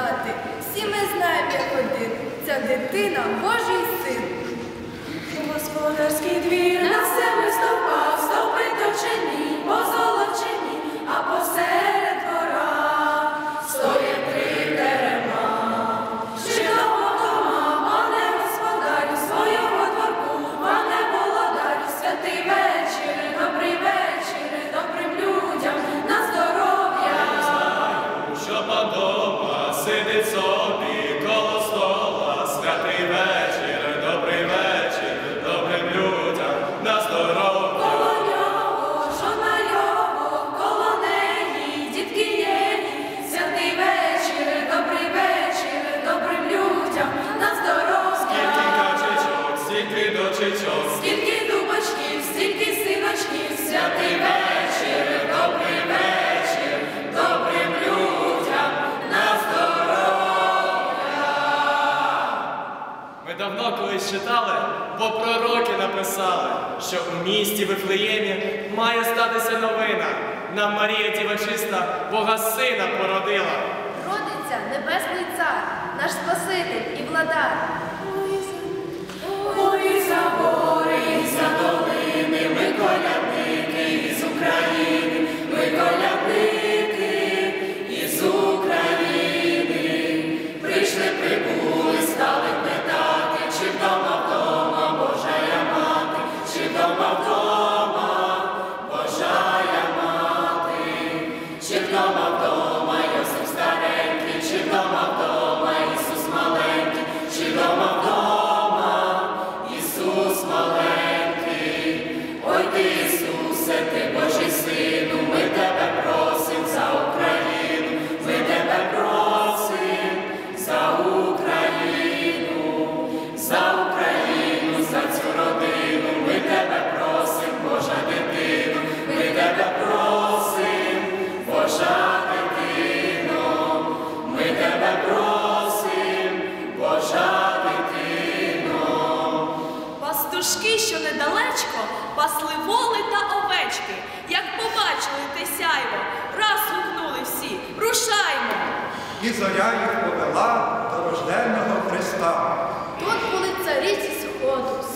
дати. Всі ми знаємо, як один. Ця дитина Божий син. У господарський двір на себе стовпав, стовпи точені. читали, бо пророки написали, що у місті Вифлеємі має статися новина. Нам Марія Дівочиста, Бога Сина породила. Родиться Небесний Цар, наш Спаситель і владар. Ой, заборися, долини, Миколя. і зоря їх повела до рожденного Христа. Тут були цариці сходу.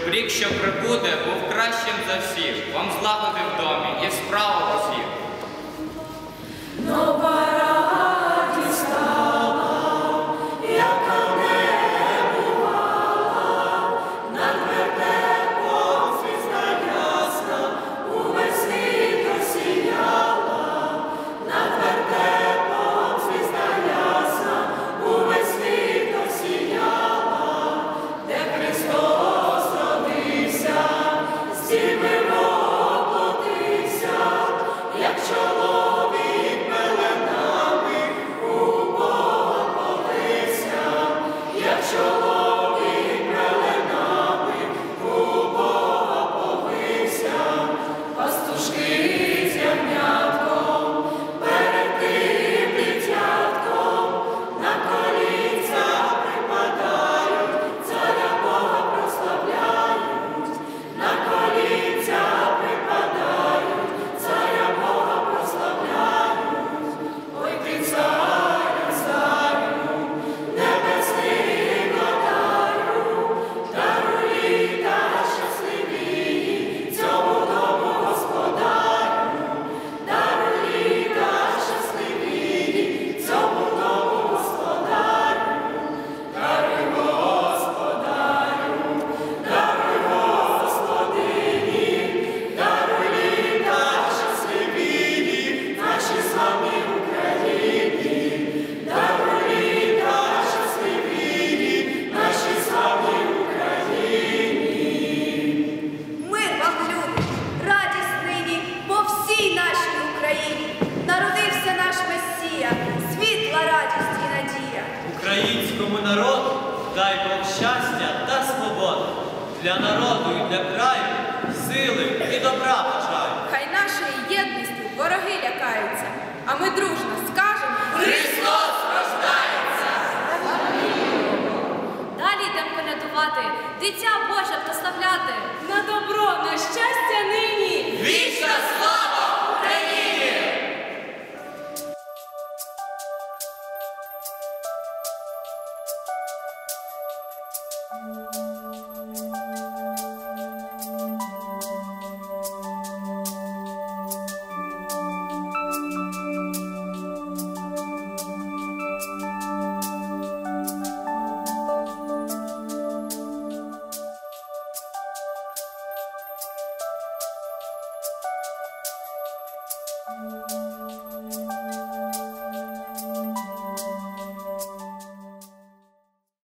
щоб рік, що прибуде, був кращим за всіх, вам злагоди в домі і справа усіх. для народу і для краю сили і добра бажаю. Хай нашої єдності вороги лякаються, а ми дружно скажемо Христос рождається! Далі йдемо колядувати, дитя Боже прославляти на добро, на щастя. Música